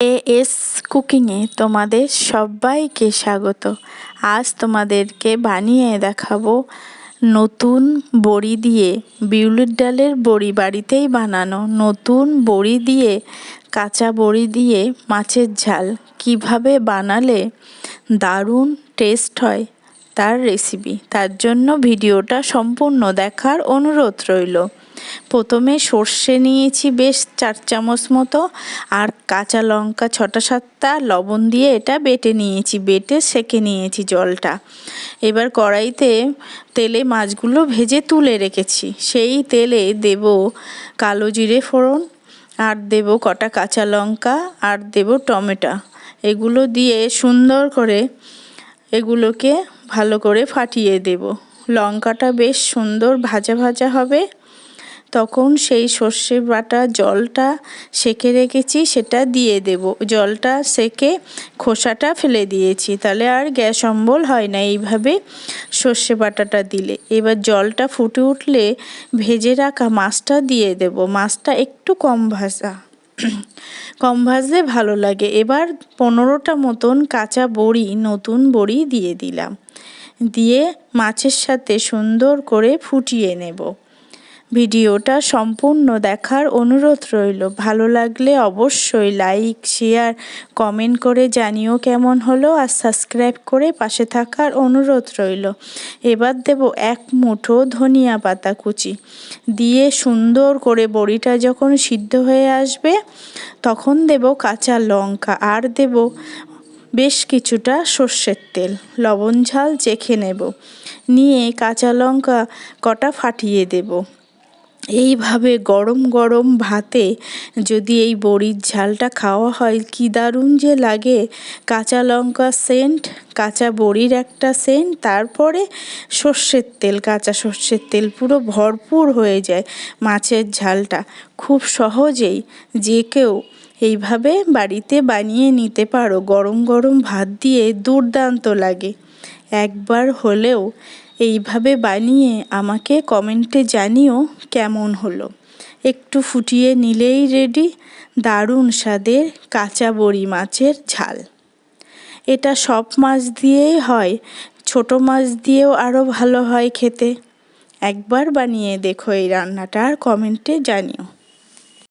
As কুকিংয়ে তোমাদের সবাইকে স্বাগত। আজ তোমাদেরকে বানিয়ে দেখাবো নতুন বড়ি দিয়ে বিউলির ডালের বড়ি বাড়িতেই বানানো নতুন বড়ি দিয়ে, কাঁচা বড়ি দিয়ে মাছের ঝাল। কীভাবে বানালে দারুণ টেস্ট হয় তার রেসিপি তার জন্য ভিডিওটা সম্পূর্ণ দেখার অনুরোধ রইল। প্রথমে সর্ষে নিয়েছি বেশ চার চামচ মতো, আর কাঁচা লঙ্কা ছটা সাতটা লবণ দিয়ে এটা বেটে নিয়েছি, বেটে সেকে নিয়েছি জলটা। এবার কড়াইতে তেলে মাছগুলো ভেজে তুলে রেখেছি। সেই তেলে দেব কালো জিরে ফোড়ন, আর দেব কটা কাঁচা লঙ্কা, আর দেব টমেটো। এগুলো দিয়ে সুন্দর করে এগুলোকে ভালো করে ফাটিয়ে দেব। লঙ্কাটা বেশ সুন্দর ভাজা ভাজা হবে। তখন সেই সর্ষে বাটা জলটা সেকে রেখেছি, সেটা দিয়ে দেব। জলটা সেকে খোসাটা ফেলে দিয়েছি। তাহলে আর গ্যাস অম্বল হয় না এইভাবে সর্ষে বাটাটা দিলে। এবার জলটা ফুটে উঠলে ভেজে রাখা মাছটা দিয়ে দেব। মাছটা একটু কম ভাজা। কম ভাজলে ভালো লাগে। এবার পনেরোটা মতন কাঁচা বড়ি, নতুন বড়ি দিয়ে দিলাম। দিয়ে মাছের সাথে সুন্দর করে ফুটিয়ে নেব। ভিডিওটা সম্পূর্ণ দেখার অনুরোধ রইল। ভালো লাগলে অবশ্যই লাইক, শেয়ার, কমেন্ট করে জানিও কেমন হলো আর সাবস্ক্রাইব করে পাশে থাকার অনুরোধ রইল। এবার দেব এক মুঠো ধনিয়া পাতা কুচি। দিয়ে সুন্দর করে বড়িটা যখন সিদ্ধ হয়ে আসবে, তখন দেব কাঁচা লঙ্কা আর দেব বেশ কিছুটা সর্ষের তেল। লবণ ঝাল চেখে নেব। নিয়ে কাঁচা লঙ্কা কটা ফাটিয়ে দেব। এইভাবে গরম গরম ভাতে যদি এই বড়ির ঝালটা খাওয়া হয়, কি দারুণ যে লাগে। কাঁচা লঙ্কা সেন্ট, কাঁচা বড়ির একটা সেন্ট, তারপরে সর্ষের তেল, কাঁচা সর্ষের তেল পুরো ভরপুর হয়ে যায় মাছের ঝালটা। খুব সহজেই যে কেউ এইভাবে বাড়িতে বানিয়ে নিতে পারো। গরম গরম ভাত দিয়ে দুর্দান্ত লাগে। একবার হলেও এইভাবে বানিয়ে আমাকে কমেন্টে জানিও কেমন হলো। একটু ফুটিয়ে নিলেই রেডি দারুণ স্বাদের কাঁচা বড়ি মাছের ঝাল। এটা সব মাছ দিয়েই হয়, ছোট মাছ দিয়েও আরও ভালো হয় খেতে। একবার বানিয়ে দেখো এই রান্নাটা আর কমেন্টে জানিও।